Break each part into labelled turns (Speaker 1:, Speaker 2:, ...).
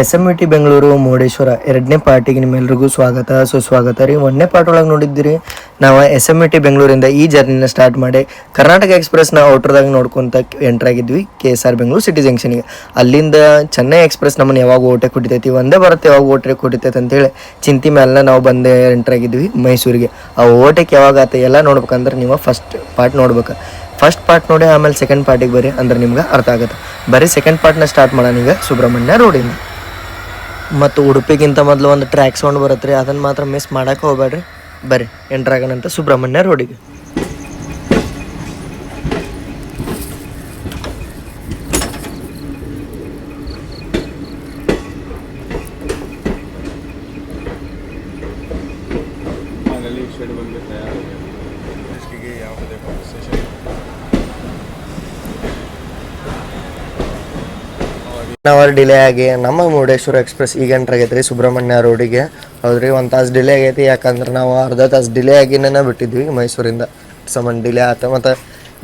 Speaker 1: S M T Bengaluru Murudeshwar ಎರಡನೇ ಪಾರ್ಟಿಗೆ ನಿಮ್ಮೆಲ್ಲರಿಗೂ ಸ್ವಾಗತ. ಸುಸ್ವಾಗತ ರೀ. ಒಂದನೇ ಪಾರ್ಟ್ ಒಳಗೆ ನೋಡಿದ್ದೀರಿ, ನಾವು ಎಸ್ ಎಂ ಟಿ ಬೆಂಗಳೂರಿಂದ ಈ ಜರ್ನಿನ ಸ್ಟಾರ್ಟ್ ಮಾಡಿ ಕರ್ನಾಟಕ ಎಕ್ಸ್ಪ್ರೆಸ್ನ ಔಟ್ರದಾಗ ನೋಡ್ಕೊಂತ enter ಆಗಿದ್ವಿ, K S R Bengaluru city ಜಂಕ್ಷನ್ಗೆ ಅಲ್ಲಿಂದ ಚೆನ್ನೈ ಎಕ್ಸ್ಪ್ರೆಸ್ ನಮ್ಮನ್ನು ಯಾವಾಗ ಓಟೆ ಕೊಟ್ಟಿತೈತಿ, ಒಂದೇ ಬರುತ್ತೆ ಯಾವಾಗ ಓಟ್ರೆ ಕೊಟ್ಟಿತೈತೆ ಅಂತೇಳಿ ಚಿಂತೆ ಮೇಲೆ ನಾವು ಬಂದೆ ಎಂಟರ್ ಆಗಿದ್ವಿ ಮೈಸೂರಿಗೆ. ಆ ಓಟಕ್ಕೆ ಯಾವಾಗ ಆತ ಎಲ್ಲ ನೋಡ್ಬೇಕಂದ್ರೆ ನೀವು ಫಸ್ಟ್ ಪಾರ್ಟ್ ನೋಡ್ಬೇಕು. ಫಸ್ಟ್ ಪಾರ್ಟ್ ನೋಡಿ, ಆಮೇಲೆ ಸೆಕೆಂಡ್ ಪಾರ್ಟಿಗೆ ಬರ್ರಿ, ಅಂದ್ರೆ ನಿಮ್ಗೆ ಅರ್ಥ ಆಗುತ್ತೆ. ಬರೀ ಸೆಕೆಂಡ್ ಪಾರ್ಟ್ನ ಸ್ಟಾರ್ಟ್ ಮಾಡೋಣ ಈಗ ಸುಬ್ರಹ್ಮಣ್ಯ ರೋಡಿಂದ ಮತ್ತು ಉಡುಪಿಗಿಂತ ಮೊದಲು ಒಂದು ಟ್ರ್ಯಾಕ್ ಸೌಂಡ್ ಬರುತ್ತೆ ರೀ ಅದನ್ನು ಮಾತ್ರ ಮಿಸ್ ಮಾಡೋಕೆ ಹೋಗ್ಬೇಡ್ರಿ. ಬರ್ರಿ ಎಂಟ್ರಾಗನ್ ಅಂತ ಸುಬ್ರಹ್ಮಣ್ಯ ರೋಡಿಗೆ.
Speaker 2: ಫೈನಲಿ
Speaker 1: ನಾವು ಡಿಲೇ ಆಗಿ ನಮ್ಮ ಮುರುಡೇಶ್ವರ ಎಕ್ಸ್ಪ್ರೆಸ್ ಈಗ ಎಂಟ್ರ್ ಆಗೈತೆ ರೀ ಸುಬ್ರಹ್ಮಣ್ಯ ರೋಡಿಗೆ ಹೌದ್ರಿ ಒಂದು ತಾಸು ಡಿಲೇ ಆಗೈತಿ ಯಾಕಂದ್ರೆ ನಾವು ಅರ್ಧ ತಾಸು ಡಿಲೇ ಆಗಿನೇ ಬಿಟ್ಟಿದ್ವಿ ಮೈಸೂರಿಂದ. ಸಂಬಂಧ ಡಿಲೇ ಆಯ್ತು ಮತ್ತು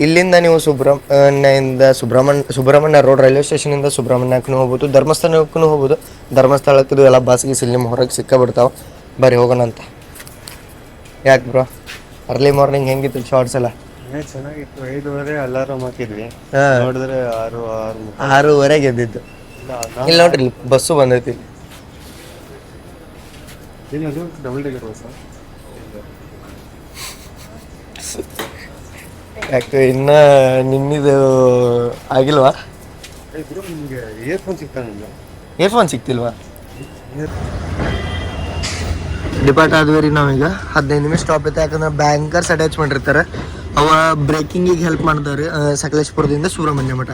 Speaker 1: ಇಲ್ಲಿಂದ ನೀವು ಸುಬ್ರಹ್ಮಣ್ಯಿಂದ ಸುಬ್ರಹ್ಮಣ್ಯ ಸುಬ್ರಹ್ಮಣ್ಯ ರೋಡ್ ರೈಲ್ವೆ ಸ್ಟೇಷನಿಂದ ಸುಬ್ರಹ್ಮಣ್ಯಕ್ಕೂ ಹೋಗ್ಬೋದು ಧರ್ಮಸ್ಥಳಕ್ಕೂ ಹೋಗ್ಬೋದು. ಧರ್ಮಸ್ಥಳಕ್ಕದು ಎಲ್ಲ ಬಾಸಿಗೆ ಗೀಸ್ ಇಲ್ಲಿ ಹೊರಗೆ ಸಿಕ್ಕ ಬಿಡ್ತಾವೆ ಬರೀ ಹೋಗೋಣ ಅಂತ. ಯಾಕೆ ಬ್ರೋ ಅರ್ಲಿ ಮಾರ್ನಿಂಗ್ ಹೆಂಗಿತ್ತು ಶಾರ್ಟ್ಸ್ ಎಲ್ಲ?
Speaker 2: ಚೆನ್ನಾಗಿತ್ತು. ಐದುವರೆ ಅಲಾರಾಮ್ ಹಾಕಿದ್ವಿ. ನೋಡಿದ್ರೆ ಆರು ಆರು.
Speaker 1: ಆರೂವರೆಗೆ ಎದ್ದಿದ್ದು
Speaker 2: ಇಲ್ಲ,
Speaker 1: ನೋಡ್ರಿ ಇಲ್ಲಿ ಬಸ್ಸು ಬಂದೈತಿ.
Speaker 2: ಡಬಲ್ ಬಸ್
Speaker 1: ಯಾಕೆ ಇನ್ನ ನಿನ್ನಿದು ಆಗಿಲ್ವಾ?
Speaker 2: ನಿಮಗೆ ಇಯರ್ಫೋನ್
Speaker 1: ಡಿಪಾರ್ಟ್ ಆದ್ವಿ ರೀ ನಾವೀಗ. ಹದಿನೈದು ನಿಮಿಷ ಸ್ಟಾಪ್ ಐತೆ ಯಾಕಂದ್ರೆ ಬ್ಯಾಂಕರ್ಸ್ ಅಟ್ಯಾಚ್ ಮಾಡಿರ್ತಾರೆ ಅವ ಬ್ರೇಕಿಂಗಿಗೆ ಹೆಲ್ಪ್ ಮಾಡ್ತಾರೆ ಸಕಲೇಶ್ಪುರದಿಂದ ಸುಬ್ರಹ್ಮಣ್ಯ ಮಠ.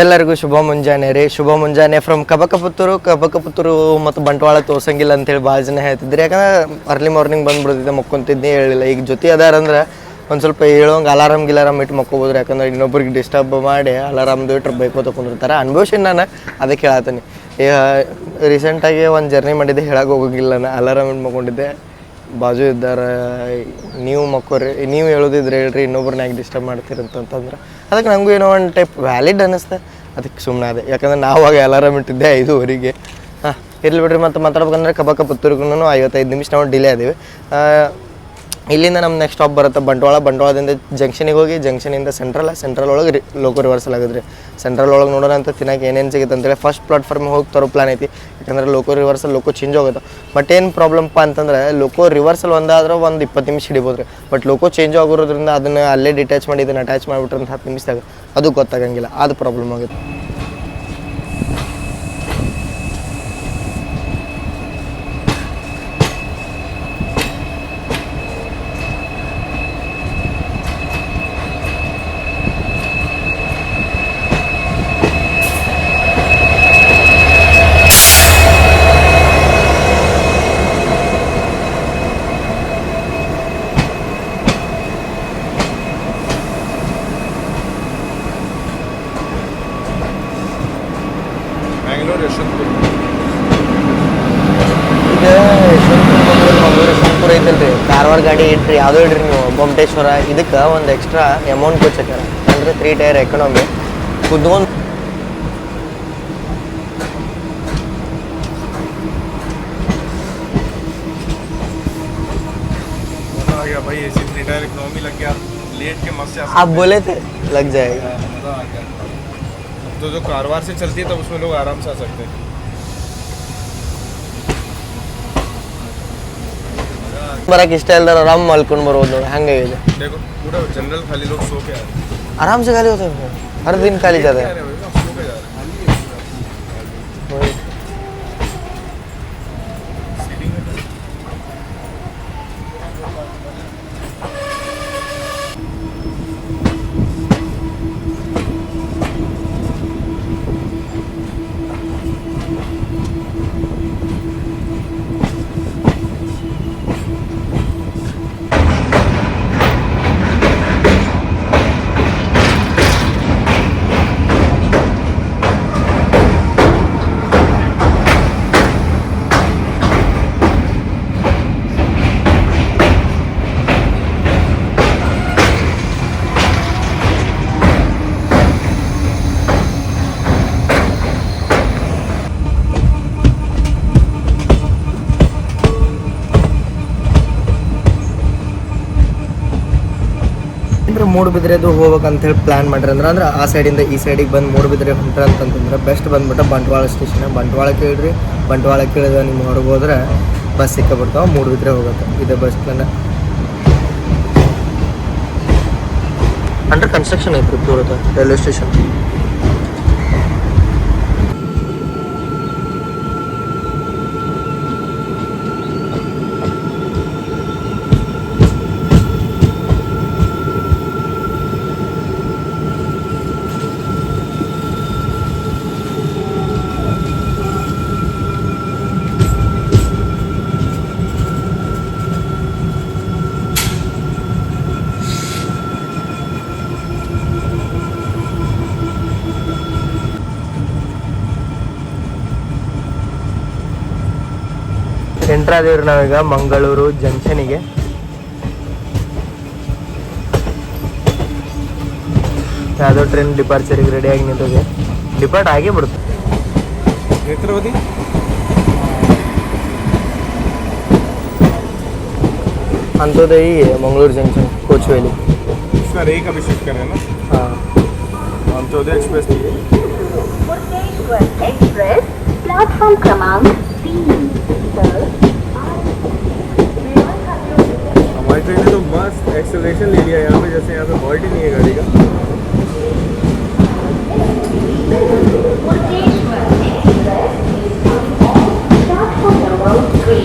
Speaker 1: ಎಲ್ಲರಿಗೂ ಶುಭ ಮುಂಜಾನೆ ರೀ. ಶುಭ ಮುಂಜಾನೆ ಫ್ರಮ್ ಕಬಕಪುತ್ತೂರು. ಕಬಕಪುತ್ತೂರು ಮತ್ತು ಬಂಟ್ವಾಳ ತೋರ್ಸಂಗಿಲ್ಲ ಅಂತೇಳಿ ಭಾಳ ಜನ ಹೇಳ್ತಿದ್ರು. ಯಾಕಂದ್ರೆ ಅರ್ಲಿ ಮಾರ್ನಿಂಗ್ ಬಂದ್ಬಿಡ್ತಿದ್ದೆ, ಮಕ್ಕೊಂತಿದ್ದೆ, ಹೇಳಿಲ್ಲ. ಈಗ ಜೊತೆ ಅದಾರಂದ್ರೆ ಒಂದು ಸ್ವಲ್ಪ ಹೇಳೋಂಗೆ ಅಲಾರಾಮ್ ಗಿಲಾರಾಮ್ ಇಟ್ಟು ಮಕ್ಕೋಬೋದ್ರಿ. ಯಾಕಂದ್ರೆ ಇನ್ನೊಬ್ರಿಗೆ ಡಿಸ್ಟರ್ಬ್ ಮಾಡಿ ಅಲಾರಾಮ್ದು ಇಟ್ರೆ ಬೈಕ್ ಕುಂದಿರ್ತಾರೆ ಅನುಭವಿಸಿ ನಾನು ಅದಕ್ಕೆ ಹೇಳತ್ತೀನಿ ರೀಸೆಂಟಾಗಿ ಒಂದು ಜರ್ನಿ ಮಾಡಿದ್ದೆ ಹೇಳಕ್ಕೆ ಹೋಗೋಂಗಿಲ್ಲ ನಾನು. ಅಲಾರಾಮ್ ಇಟ್ಟು ಮಕ್ಕೊಂಡಿದ್ದೆ. ಬಾಜು ಇದ್ದಾರ, ನೀವು ಮಕ್ಕೋರಿ, ನೀವು ಹೇಳೋದಿದ್ರೆ ಹೇಳ್ರಿ, ಇನ್ನೊಬ್ರನ್ನ ಯಾಕೆ ಡಿಸ್ಟರ್ಬ್ ಮಾಡ್ತೀರಿ ಅಂತಂತಂದ್ರೆ ಅದಕ್ಕೆ ನನಗೂ ಏನೋ ಒಂದು ಟೈಪ್ ವ್ಯಾಲಿಡ್ ಅನ್ನಿಸ್ತೆ ಅದಕ್ಕೆ ಸುಮ್ಮನೆ ಅದೇ. ಯಾಕಂದ್ರೆ ನಾವಾಗ ಅಲಾರಾಮ್ ಇಟ್ಟಿದ್ದೆ ಐದುವರೆಗೆ. ಹಾಂ, ಇರ್ಲಿ ಬಿಡ್ರಿ, ಮತ್ತು ಮಾತಾಡ್ಬೇಕಂದ್ರೆ ಕಬಕ ಪುತ್ತೂರಿಗೂ ಐವತ್ತೈದು ನಿಮಿಷ ನಾವು ಡಿಲೇ ಅದೀವಿ ಇಲ್ಲಿಂದ ನಮ್ಮ ನೆಕ್ಸ್ಟ್ ಸ್ಟಾಪ್ ಬರುತ್ತೆ ಬಂಟ್ವಾಳ. ಬಂಟ್ವಾಳದಿಂದ ಜಂಕ್ಷನಿಗೆ ಹೋಗಿ ಜಂಕ್ಷನಿಂದ ಸೆಂಟ್ರಲ್ ಸೆಂಟ್ರಲ್ ಒಳಗೆ ರಿ ಲೋಕೋ ರಿವರ್ಸಲ್ ಆಗುತ್ತೆ ರೀ. ಸೆಂಟ್ರಲ್ ಒಳಗೆ ನೋಡೋಣ ಅಂತ ತಿನ್ನಕ್ಕೆ ಏನೇನು ಸಿಗುತ್ತೆ ಅಂತೇಳಿ ಫಸ್ಟ್ ಪ್ಲಾಟ್ಫಾರ್ಮ್ ಹೋಗಿ ತರೋ ಪ್ಲಾನ್ ಐತಿ. ಯಾಕಂದರೆ ಲೋಕೋ ರಿವರ್ಸಲ್ ಲೋಕೋ ಚೇಂಜ್ ಆಗುತ್ತೆ ಬಟ್ ಏನು ಪ್ರಾಬ್ಲಮ್ಪ ಅಂತಂದ್ರೆ ಲೋಕೋ ರಿವರ್ಸಲ್ ಒಂದಾದ್ರೆ ಒಂದು ಇಪ್ಪತ್ತು ನಿಮಿಷ ಹಿಡಿಬೋದು ರೀ. ಬಟ್ ಲೋಕೋ ಚೇಂಜ್ ಆಗಿರೋದ್ರಿಂದ ಅದನ್ನು ಅಲ್ಲೇ ಡಿಟ್ಯಾಚ್ ಮಾಡಿ, ಇದನ್ನು ಅಟ್ಯಾಚ್ ಮಾಡಿಬಿಟ್ರೆ ಹತ್ತು ನಿಮಿಷದಾಗ ಅದು ಗೊತ್ತಾಗಂಗಿಲ್ಲ. ಅದು ಪ್ರಾಬ್ಲಮ್ ಆಗುತ್ತೆ. ಒಂದು ಎಕ್ಸ್ಟ್ರಾ ಅಮೌಂಟ್ ಕೊಚ್ಚಾರ ಅಂದ್ರೆ ತ್ರೀ ಟೈರ್ ಎಕನಾಮಿ ಕುದ್ಕೊಂಡು
Speaker 2: मजा आ गया भाई एसी थ्री टायर इकोनॉमी लग गया लेट के मस्त से आ
Speaker 1: आप बोले थे लग जाएगा
Speaker 2: सकते हैं। मजा आ गया अब तो जो कारवार से चलती है तब उसमें लोग आराम से आ सकते हैं
Speaker 1: ಬರಕ್ಕೆ ಇಷ್ಟ ಇಲ್ದಾರ ಆರಾಮ್ ಮಲ್ಕೊಂಡು ಬರ್ಬೋದು ನೋಡಿ ಹಂಗಾಗಿದೆ
Speaker 2: गया। देखो पूरा जनरल खाली लोग सो के आ रहे हैं
Speaker 1: आराम से खाली होता है हर दिन खाली जाता
Speaker 2: आ
Speaker 1: है ಮೂಡುಬಿದ್ರೆದು ಹೋಗ್ಬೇಕಂತ ಹೇಳಿ ಪ್ಲ್ಯಾನ್ ಮಾಡ್ರಿ ಅಂದ್ರೆ ಅಂದ್ರೆ ಆ ಸೈಡಿಂದ ಈ ಸೈಡಿಗೆ ಬಂದು ಮೂಡುಬಿದ್ರೆ ಹೊಂಟ್ರ ಅಂತಂತಂದ್ರೆ ಬೆಸ್ಟ್ ಬಂದ್ಬಿಟ್ಟು ಬಂಟ್ವಾಳ ಸ್ಟೇಷನ್ ಬಂಟ್ವಾಳ ಕೇಳ್ರಿ ಬಂಟ್ವಾಳ ಕೇಳಿದ ನಿಮ್ಮ ಹೊರಗೆ ಹೋದ್ರೆ ಬಸ್ ಸಿಕ್ಕಬಿಡ್ತಾವೆ ಮೂಡುಬಿದ್ರೆ ಹೋಗುತ್ತೆ. ಇದೆ ಬಸ್ ಪ್ಲಾನ್ ಅಂಡರ್ ಕನ್ಸ್ಟ್ರಕ್ಷನ್ ಐತ್ರಿ ಪೂರದ ರೈಲ್ವೆ ಸ್ಟೇಷನ್ ಎಂಟ್ರ್ ಆದೇವ್ರಿ ನಾವೀಗ ಮಂಗಳೂರು ಜಂಕ್ಷನಿಗೆ ಯಾವುದೋ ಟ್ರೈನ್ ಡಿಪಾರ್ಚರಿಗೆ ರೆಡಿ ಆಗಿ ನಿಂತಿದೆ ಡಿಪಾರ್ಟ್ ಆಗೇ ಬಿಡುತ್ತೆ
Speaker 2: ನೇತ್ರಾವತಿ
Speaker 1: ಅಂಥದ್ದೇ ಈ ಮಂಗಳೂರು ಜಂಕ್ಷನ್ कोचवेली
Speaker 2: इसका रे का भी शिफ्ट करें ना
Speaker 1: हाँ
Speaker 2: अंत्योदय एक्सप्रेस थी
Speaker 3: मुर्डेश्वर एक्सप्रेस प्लेटफॉर्म क्रमांक तीन
Speaker 2: ट्रेन ने तो मस्त एक्सेलरेशन ले लिया यहाँ पे जैसे यहाँ पे हॉल्ट ही नहीं है गाड़ी का
Speaker 3: Murdeshwar express platform number three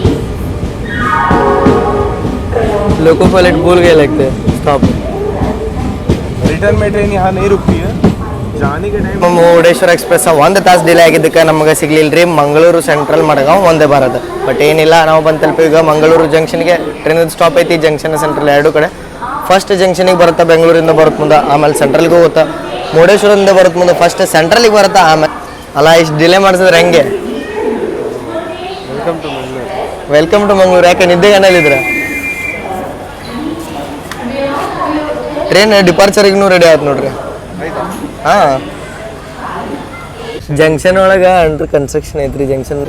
Speaker 1: loco pilot भूल गए लगते हैं स्टॉप
Speaker 2: रिटर्न में ट्रेन यहाँ नहीं रुकती है जाने के टाइम
Speaker 1: ಮುರುಡೇಶ್ವರ ಎಕ್ಸ್ಪ್ರೆಸ್ ಒಂದು ತಾಸು ಡಿಲೇ ಆಗಿದ್ದಕ್ಕೆ ನಮಗೆ ಸಿಗ್ಲಿಲ್ಲ ರೀ ಮಂಗಳೂರು ಸೆಂಟ್ರಲ್ ಮಡಗಾಂವ್ ಒಂದೇ ಬರೋದು ಬಟ್ ಏನಿಲ್ಲ ನಾವು ಬಂದು ತಲುಪಿ ಈಗ ಮಂಗಳೂರು ಜಂಕ್ಷನ್ಗೆ ಟ್ರೈನದ ಸ್ಟಾಪ್ ಐತಿ ಜಂಕ್ಷನ್ ಸೆಂಟ್ರಲ್ ಎರಡೂ ಕಡೆ. ಫಸ್ಟ್ ಜಂಕ್ಷನಿಗೆ ಬರುತ್ತಾ ಬೆಂಗಳೂರಿಂದ ಬರುತ್ತೆ ಮುಂದೆ ಆಮೇಲೆ ಸೆಂಟ್ರಲ್ಗೆ ಹೋಗುತ್ತಾ. ಮುರುಡೇಶ್ವರದಿಂದ ಬರುತ್ತೆ ಮುಂದೆ ಫಸ್ಟ್ ಸೆಂಟ್ರಲಿಗೆ ಬರುತ್ತಾ ಆಮೇಲೆ ಅಲ್ಲ ಇಷ್ಟು ಡಿಲೇ ಮಾಡಿಸಿದ್ರೆ ಹೆಂಗೆ?
Speaker 2: Welcome to Mangaluru
Speaker 1: welcome to Mangaluru ಯಾಕೆ ನಿದ್ದೆ ಏನೇಳಿದ್ರೆ ಟ್ರೈನ್ ಡಿಪಾರ್ಚರಿಗೂ ರೆಡಿ ಆಯ್ತು ನೋಡ್ರಿ? ಹಾಂ. ಜಂಕ್ಷನ್ ಒಳಗೆ ಅಂಡ್ರ ಕನ್ಸ್ಟ್ರಕ್ಷನ್ ಐತ್ರಿ ಜಂಕ್ಷನ್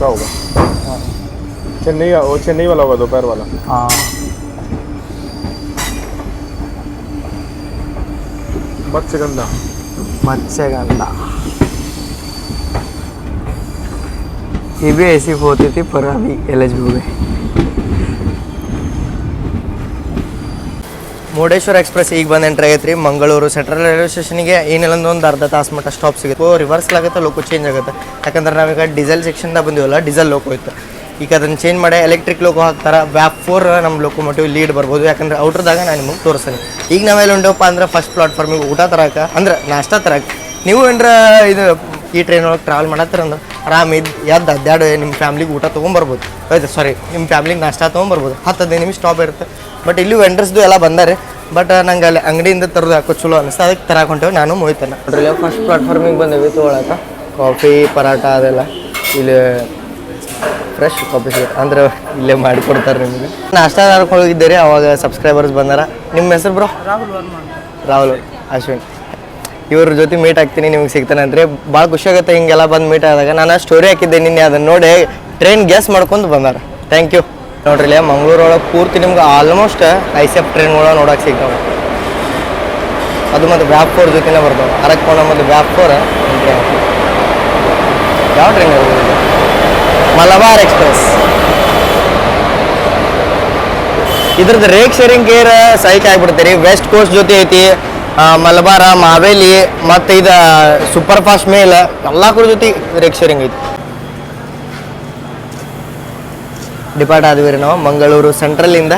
Speaker 2: रुका होगा। हाँ चेन्नई वो चेन्नई वाला होगा दोपहर वाला।
Speaker 1: ಹಾಂ
Speaker 2: मत्स्यगंधा।
Speaker 1: मत्स्यगंधा। ये भी ऐसी होती थी पर अभी एल हो। गए ಮುರುಡೇಶ್ವರ ಎಕ್ಸ್ಪ್ರೆಸ್ ಈಗ ಬಂದು ಎಂಟ್ರ್ ಆಗೈತೆ ರೀ ಮಂಗಳೂರು ಸೆಂಟ್ರಲ್ ರೈಲ್ವೆ ಸ್ಟೇಷನ್ಗೆ ಏನಿಲ್ಲ ಒಂದು ಅರ್ಧ ತಾಸು ಮಟ್ಟ ಸ್ಟಾಪ್ ಸಿಗುತ್ತೆ. ರಿವರ್ಸ್ ಆಗುತ್ತೆ ಲೋಕೋ ಚೇಂಜ್ ಆಗುತ್ತೆ. ಯಾಕಂದ್ರೆ ನಾವೀಗ ಡೀಸೆಲ್ ಸೆಕ್ಷನ್ದಾಗ ಬಂದಿವಲ್ಲ ಡೀಸೆಲ್ ಲೋಕೋ ಇತ್ತು. ಈಗ ಅದನ್ನು ಚೇಂಜ್ ಮಾಡಿ ಎಲೆಕ್ಟ್ರಿಕ್ ಲೋಕೋ ಹಾಕ್ತಾರೆ. ವ್ಯಾಪ್ ಫೋರ್ ನಮ್ಮ ಲೋಕೋಮೋಟಿವ್ ಲೀಡ್ ಬರ್ಬೋದು. ಯಾಕಂದ್ರೆ ಔಟ್ರದಾಗ ನಾನು ನಿಮಗೆ ತೋರಿಸ್ತೀನಿ. ಈಗ ನಾವೆಲ್ಲ ಉಂಡಪ್ಪ ಅಂದ್ರೆ ಫಸ್ಟ್ ಪ್ಲಾಟ್ಫಾರ್ಮಿಗೆ ಊಟ ತರಕ, ಅಂದ್ರೆ ನಾಷ್ಟ ತರಕ. ನೀವು ಏನ್ರ ಇದು ಈ ಟ್ರೈನ್ ಒಳಗೆ ಟ್ರಾವೆಲ್ ಮಾಡತ್ತರ ಅಂದ್ರೆ ಆರಾಮ್ ಇದು ಎದ್ದು ಅಡ್ಡಾಡು ನಿಮ್ಮ ಫ್ಯಾಮ್ಲಿಗೆ ಊಟ ತೊಗೊಂಬರ್ಬೋದು. ಆಯ್ತು ಸಾರಿ ನಿಮ್ಮ ಫ್ಯಾಮ್ಲಿಗೆ ನಾಷ್ಟ ತೊಗೊಂಬರ್ಬೋದು. ಹತ್ತು ಹದಿನೈದು ನಿಮಿಷ ಸ್ಟಾಪ್ ಇರುತ್ತೆ. ಬಟ್ ಇಲ್ಲಿ ವೆಂಡರ್ಸ್ದು ಎಲ್ಲ ಬಂದಾರೆ. ಬಟ್ ನಂಗೆ ಅಲ್ಲಿ ಅಂಗಡಿಯಿಂದ ತರೋದು ಹಾಕೋ ಚಲೋ ಅನಿಸ್ತು. ಅದಕ್ಕೆ ತರಕ್ಕೆ ಹೊಂಟೇವೆ ನಾನು ಮುಗಿತೇನೆ ನೋಡ್ರಿ ಫಸ್ಟ್ ಪ್ಲಾಟ್ಫಾರ್ಮಿಗೆ ಬಂದೇವಿ ತೊಗೊಳಕ್ಕೆ ಕಾಫಿ ಪರಾಟ ಅದೆಲ್ಲ. ಇಲ್ಲಿ ಫ್ರೆಶ್ ಕಾಫಿ ಸಿಗುತ್ತೆ. ಅಂದ್ರೆ ಇಲ್ಲೇ ಮಾಡಿಕೊಡ್ತಾರೆ ನಿಮಗೆ. ನಾಷ್ಟಾದಾರಕ್ಕೆ ಹೋಗಿದ್ದೀರಿ ಅವಾಗ ಸಬ್ಸ್ಕ್ರೈಬರ್ಸ್ ಬಂದಾರ. ನಿಮ್ಮ ಹೆಸರು ಬ್ರೋ ರಾಹುಲ್ ಅಶ್ವಿನ್. ಇವ್ರ ಜೊತೆ ಮೀಟ್ ಆಗ್ತೀನಿ ನಿಮ್ಗೆ ಸಿಗ್ತಾನೆ ಅಂದ್ರೆ ಭಾಳ ಖುಷಿ ಆಗುತ್ತೆ. ಹಿಂಗೆಲ್ಲ ಬಂದು ಮೀಟ್ ಆದಾಗ. ನಾನು ಸ್ಟೋರಿ ಹಾಕಿದ್ದೆ ನಿನ್ನೆ ಅದನ್ನ ನೋಡಿ ಟ್ರೈನ್ ಗ್ಯಾಸ್ ಮಾಡ್ಕೊಂಡು ಬಂದಾರ. ಥ್ಯಾಂಕ್ ಯು ನೋಡ್ರಿ ಮಂಗಳೂರೊಳಗೆ ಪೂರ್ತಿ ನಿಮ್ಗೆ ಆಲ್ಮೋಸ್ಟ್ ಐ ಸಿ ಎಫ್ ಟ್ರೈನ್ಗಳ ನೋಡಕ್ಕೆ ಸಿಗ್ತಾವೆ. ಅದು ಮತ್ತು ಬ್ಯಾಪ್ ಫೋರ್ ಜೊತೆನೇ ಬರ್ತಾವೆ. ಅರಕೋಣ ಮತ್ತು ಬ್ಯಾಪ್ ಫೋರ್ ಯಾವ ಟ್ರೈನ್ ಮಲಬಾರ್ ಎಕ್ಸ್ಪ್ರೆಸ್. ಇದ್ರದ್ದು ರೇಕ್ ಶೇರಿಂಗ್ ಗೇರ್ ಸೈಕ್ ಆಗ್ಬಿಡ್ತೀರಿ ವೆಸ್ಟ್ ಕೋಸ್ಟ್ ಜೊತೆ ಐತಿ ಮಲಬಾರ, ಮಾವೇಲಿ, ಮತ್ತು ಇದು ಸೂಪರ್ ಫಾಸ್ಟ್ ಮೇಲ್ ಎಲ್ಲ ಕೂಡ ಜೊತೆ ರೇಕ್ ಶೇರಿಂಗ್ ಐತಿ. ಡಿಪಾರ್ಟ್ ಆದ್ವಿ ರೀ ನಾವು ಮಂಗಳೂರು ಸೆಂಟ್ರಲಿಂದ